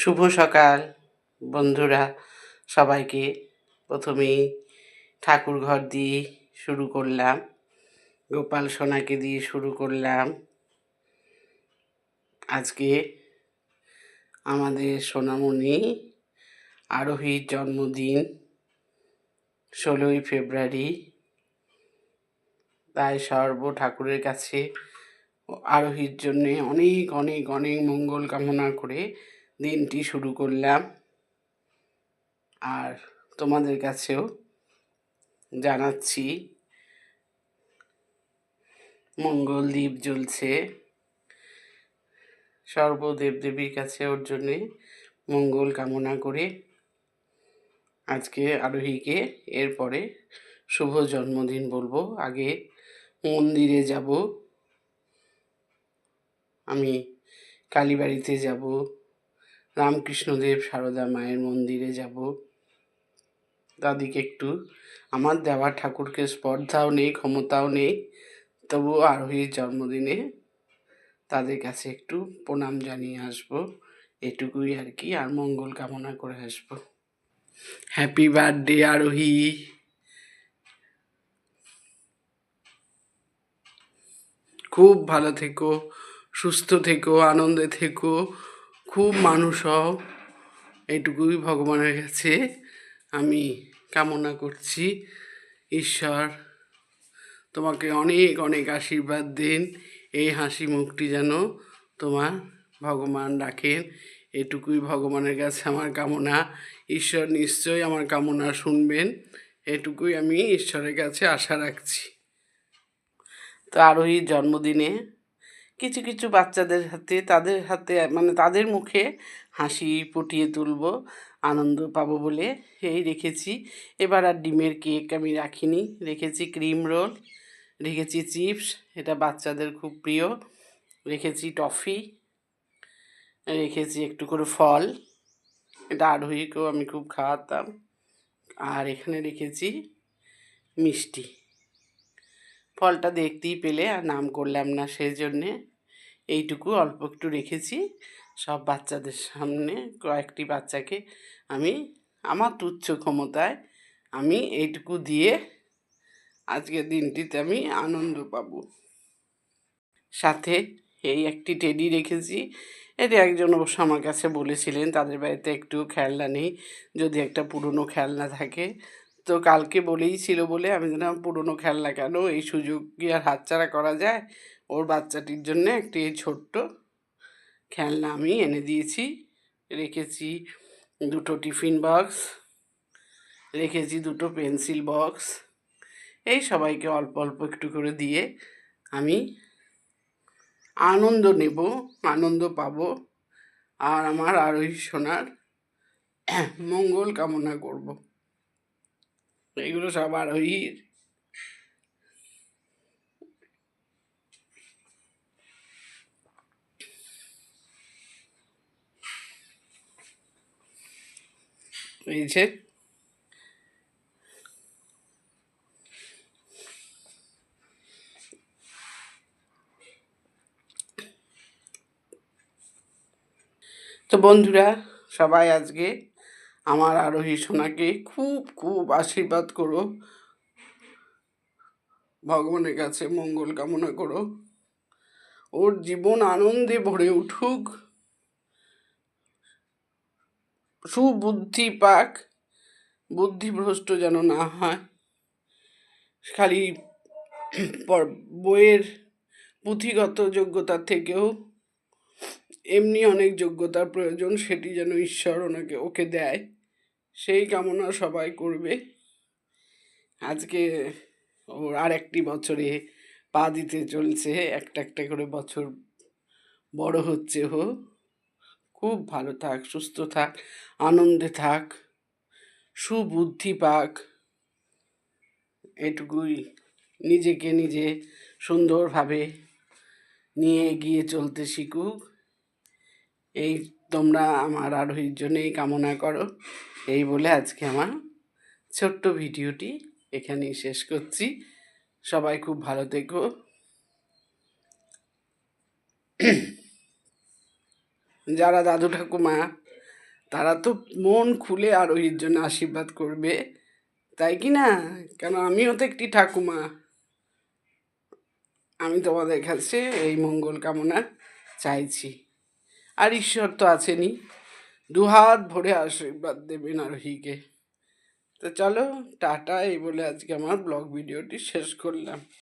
শুভ সকাল, বন্ধুরা। সবাইকে প্রথমেই ঠাকুর ঘর দিয়ে শুরু করলাম, গোপাল সোনাকে দিয়ে শুরু করলাম। আজকে আমাদের সোনামণি আরোহীর জন্মদিন, ষোলোই ফেব্রুয়ারি। তাই সর্ব ঠাকুরের কাছে আরোহীর জন্যে অনেক অনেক অনেক মঙ্গল কামনা করে দিনটি শুরু করলাম। আর তোমাদের কাছেও জানাচ্ছি, মঙ্গল দ্বীপ জ্বলছে। সর্বদেব দেবীর কাছে ওর জন্যে মঙ্গল কামনা করে আজকে আরোহীকে এরপরে শুভ জন্মদিন বলব। আগে মন্দিরে যাব। আমি কালীবাড়িতে যাব। রামকৃষ্ণদেব সারদা মায়ের মন্দিরে যাব। দাদিকে একটু আমার দেওয়া ঠাকুরকে স্পর্ধাও নেই, ক্ষমতাও নেই, তবুও আরোহীর জন্মদিনে তাদের কাছে একটু প্রণাম জানিয়ে আসব। এটুকুই আর কি, আর মঙ্গল কামনা করে আসব। হ্যাপি বার্থডে আরোহী! খুব ভালো থেকো, সুস্থ থেকো, আনন্দে থেকো। খুব মানুষ হও, এইটুকুই ভগবানের কাছে আমি কামনা করছি। ঈশ্বর, তোমাকে অনেক অনেক আশীর্বাদ দিন, এই হাসি মুখটি যেন তোমার ভগবান রাখেন। এটুকুই ভগবানের কাছে আমার কামনা। ঈশ্বর নিশ্চয়ই আমার কামনা শুনবেন, এটুকুই আমি ঈশ্বরের কাছে আশা রাখছি। তো আরোহীর জন্মদিনে কিছু কিছু বাচ্চাদের হাতে, তাদের হাতে মানে তাদের মুখে হাসি ফুটিয়ে তুলব, আনন্দ পাবো বলে এই রেখেছি। এবার আর ডিমের কেক আমি রাখিনি, রেখেছি ক্রিম রোল, রেখেছি চিপস, এটা বাচ্চাদের খুব প্রিয়, রেখেছি টফি, রেখেছি একটু করে ফল, এটা আরোহীকেও আমি খুব খাওয়াতাম, আর এখানে রেখেছি মিষ্টি। ফলটা দেখতেই পেলে, আর নাম করলাম না সেই জন্যে এইটুকু অল্প একটু রেখেছি। সব বাচ্চাদের সামনে কয়েকটি বাচ্চাকে আমি আমার তুচ্ছ ক্ষমতায় আমি এইটুকু দিয়ে আজকের দিনটিতে আমি আনন্দ পাব। সাথে এই একটি টেডি রেখেছি। এটা একজন অবশ্য আমার কাছে বলেছিলেন, তাদের বাড়িতে একটু খেলনা নেই। যদি একটা পুরনো খেলনা থাকে তো কালকে বলেই ছিল বলে আমি জানাম পুরনো খেলনা কেন এই সুযোগ কি আর হাতছাড়া করা যায়? ওর বাচ্চাটির জন্য একটি ছোট্ট খেলনা আমি এনে দিয়েছি। রেখেছি দুটো টিফিন বক্স, রেখেছি দুটো পেন্সিল বক্স। এই সবাইকে অল্প অল্প একটু করে দিয়ে আমি আনন্দ নেব, আনন্দ পাব আর আমার আরোহী সোনার মঙ্গল কামনা করব। এগুলো সব আরোহীর তো বন্ধুরা সবাই আজকে আমার আরোহী সোনাকে খুব খুব আশীর্বাদ করো। ভগবানের কাছে মঙ্গল কামনা করো। ওর জীবন আনন্দে ভরে উঠুক। সুবুদ্ধি পাক, বুদ্ধিভ্রষ্ট যেন না হয়। খালি বইয়ের পুঁথিগত যোগ্যতার থেকেও এমনি অনেক যোগ্যতার প্রয়োজন, সেটি যেন ঈশ্বর ওনাকে, ওকে দেয়। সেই কামনা সবাই করবে। আজকে ওর আর একটি বছরে পা দিতে চলছে, একটা একটা করে বছর বড় হচ্ছে হো খুব ভালো থাক, সুস্থ থাক, আনন্দে থাক, সুবুদ্ধি পাক। এটুকুই নিজেকে নিজে সুন্দরভাবে নিয়ে এগিয়ে চলতে শিখুক। এই তোমরা আমার আরোহীর জন্যই কামনা করো। এই বলে আজকে আমার ছোট্ট ভিডিওটি এখানেই শেষ করছি। সবাই খুব ভালো থেকো। যারা দাদু ঠাকুমা, তারা তো মন খুলে আরোহীর জন্য আশীর্বাদ করবে। তাই কি না? কেন আমিও তো একটি ঠাকুমা। আমি তোমাদের কাছে এই মঙ্গল কামনা চাইছি। আর ঈশ্বর তো আছেনই। দুহাত ভরে আশীর্বাদ দেবেন আরোহীকে। তো চলো, টাটা, এই বলে আজকে আমার ব্লগ ভিডিওটি শেষ করলাম।